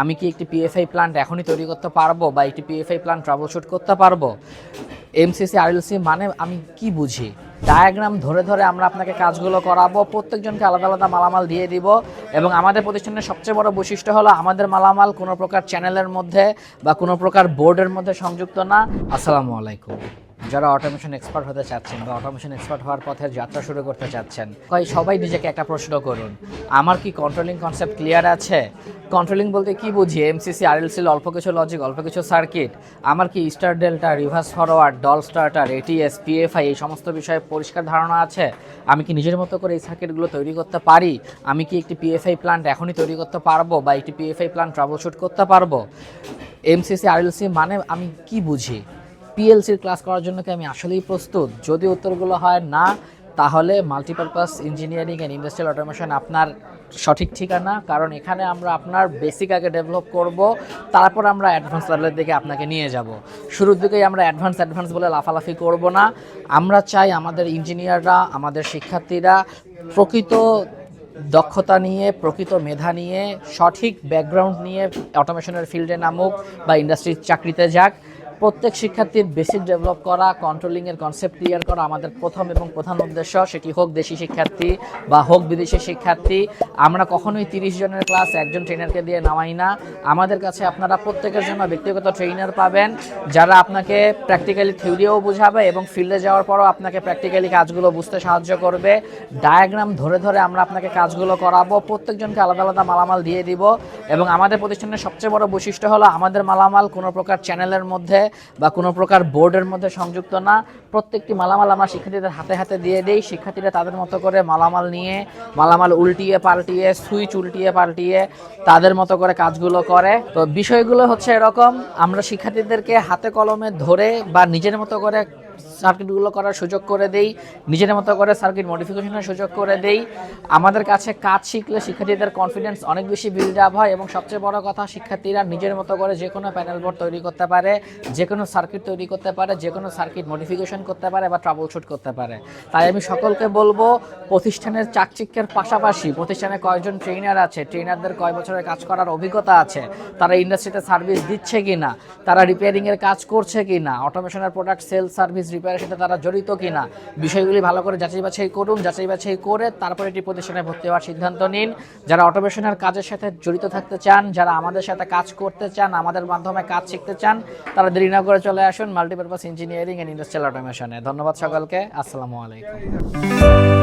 আমি কি একটি পিএফআই প্ল্যান্ট এখনই তৈরি করতে পারব বা একটি পিএফআই প্ল্যান্ট ট্রাবল শুট করতে পারব? এমসিসি আরএলসি মানে আমি কি বুঝি? ডায়াগ্রাম ধরে ধরে আমরা আপনাকে কাজগুলো করাবো, প্রত্যেকজনকে আলাদা আলাদা মালামাল দিয়ে দিব এবং আমাদের প্রতিষ্ঠানের সবচেয়ে বড় বৈশিষ্ট্য হলো আমাদের মালামাল কোনো প্রকার চ্যানেলের মধ্যে বা কোনো প্রকার বোর্ডের মধ্যে সংযুক্ত না। আসসালামু আলাইকুম। যারা অটোমেশন এক্সপার্ট হতে চাচ্ছেন বা অটোমেশন এক্সপার্ট হওয়ার পথে যাত্রা শুরু করতে চাচ্ছেন কই সবাই নিজেকে একটা প্রশ্ন করুন। আমার কি কন্ট্রোলিং কনসেপ্ট ক্লিয়ার আছে? কন্ট্রোলিং বলতে কি বুঝি? এমসিসি আরএলসি অল্প কিছু লজিক অল্প কিছু সার্কিট আমার কি star delta reverse forward DOL starter ATS PFI এই সমস্ত বিষয়ে পরিষ্কার ধারণা আছে? আমি কি নিজের মতো করে এই সার্কিটগুলো তৈরি করতে পারি? আমি কি একটি পিএফআই প্ল্যান্ট এখনই তৈরি করতে পারব বা একটি পিএফআই প্ল্যান্ট ট্রাবল শুট করতে পারব? এমসিসি আরএলসি মানে আমি কি বুঝি? পিএলসির ক্লাস করার জন্য কি আমি আসলেই প্রস্তুত? যদি উত্তরগুলো হয় না, তাহলে multipurpose engineering and industrial automation আপনার সঠিক ঠিকানা। কারণ এখানে আমরা আপনার বেসিক আগে ডেভেলপ করব, তারপর আমরা অ্যাডভান্স লেভেলের দিকে আপনাকে নিয়ে যাব। শুরুর দিকেই আমরা অ্যাডভান্স অ্যাডভান্স বলে লাফালাফি করব না। আমরা চাই আমাদের ইঞ্জিনিয়াররা আমাদের শিক্ষার্থীরা প্রকৃত দক্ষতা নিয়ে, প্রকৃত মেধা নিয়ে, সঠিক ব্যাকগ্রাউন্ড নিয়ে অটোমেশনের ফিল্ডে নামুক বা ইন্ডাস্ট্রির চাকরিতে যাক। প্রত্যেক শিক্ষার্থীর বেসিক ডেভেলপ করা কন্ট্রোলিংয়ের কনসেপ্ট ক্লিয়ার করা আমাদের প্রথম এবং প্রধান উদ্দেশ্য। সেটি হোক দেশি শিক্ষার্থী বা হোক বিদেশি শিক্ষার্থী। আমরা কখনোই তিরিশ জনের ক্লাস একজন ট্রেনারকে দিয়ে নামাই না। আমাদের কাছে আপনারা প্রত্যেকের জন্য ব্যক্তিগত ট্রেনার পাবেন, যারা আপনাকে প্র্যাকটিক্যালি থিওরিও বোঝাবে এবং ফিল্ডে যাওয়ার পরও আপনাকে প্র্যাকটিক্যালি কাজগুলো বুঝতে সাহায্য করবে। ডায়াগ্রাম ধরে ধরে আমরা আপনাকে কাজগুলো করাবো। প্রত্যেকজনকে আলাদা আলাদা মালামাল দিয়ে দিব। এবং আমাদের প্রতিষ্ঠানের সবচেয়ে বড় বৈশিষ্ট্য হলো আমাদের মালামাল কোনো প্রকার চ্যানেলের মধ্যে বা কোনো প্রকার বোর্ডের মধ্যে সংযুক্ত না। প্রত্যেকটি মালামাল আমরা শিক্ষার্থীদের হাতে হাতে দিয়ে দেই। শিক্ষার্থীরা তাদের মতো করে মালামাল নিয়ে, মালামাল উল্টিয়ে পাল্টিয়ে, সুইচ উল্টিয়ে পাল্টিয়ে তাদের মতো করে কাজগুলো করে। তো বিষয়গুলো হচ্ছে এরকম, আমরা শিক্ষার্থীদেরকে হাতে কলমে ধরে বা নিজের মতো করে সার্কিটগুলো করার সুযোগ করে দেই, নিজের মতো করে সার্কিট মডিফিকেশনের সুযোগ করে দেই। আমাদের কাছে কাজ শিখলে শিক্ষার্থীদের কনফিডেন্স অনেক বেশি বিল্ড আপ হয় এবং সবচেয়ে বড় কথা, শিক্ষার্থীরা নিজের মতো করে যে কোনো প্যানেল বোর্ড তৈরি করতে পারে, যে কোনো সার্কিট তৈরি করতে পারে, যে কোনো সার্কিট মডিফিকেশন করতে পারে বা ট্রাবল শুট করতে পারে। তাই আমি সকলকে বলব, প্রতিষ্ঠানের চাকচিক্যের পাশাপাশি প্রতিষ্ঠানে কয়জন ট্রেনার আছে ট্রেনারদের কয় বছরের কাজ করার অভিজ্ঞতা আছে, তারা ইন্ডাস্ট্রিতে সার্ভিস দিচ্ছে কি না তারা রিপেয়ারিংয়ের কাজ করছে কি না অটোমেশনের প্রোডাক্ট সেল সার্ভিস রিপেয়ারের সাথে তারা জড়িত কি না বিষয়গুলি ভালো করে যাচাই বাছাই করুন, যাচাই বাছাই করে তারপরে এটি প্রতিষ্ঠানে ভর্তি হওয়ার সিদ্ধান্ত নিন। যারা অটোমেশনের কাজের সাথে জড়িত থাকতে চান, যারা আমাদের সাথে কাজ করতে চান, আমাদের মাধ্যমে কাজ শিখতে চান, তারা করে চলে আসুন মাল্টিপারপাস ইঞ্জিনিয়ারিং অ্যান্ড ইন্ডাস্ট্রিয়াল অটোমেশনে ধন্যবাদ সকলকে, আসসালামু আলাইকুম।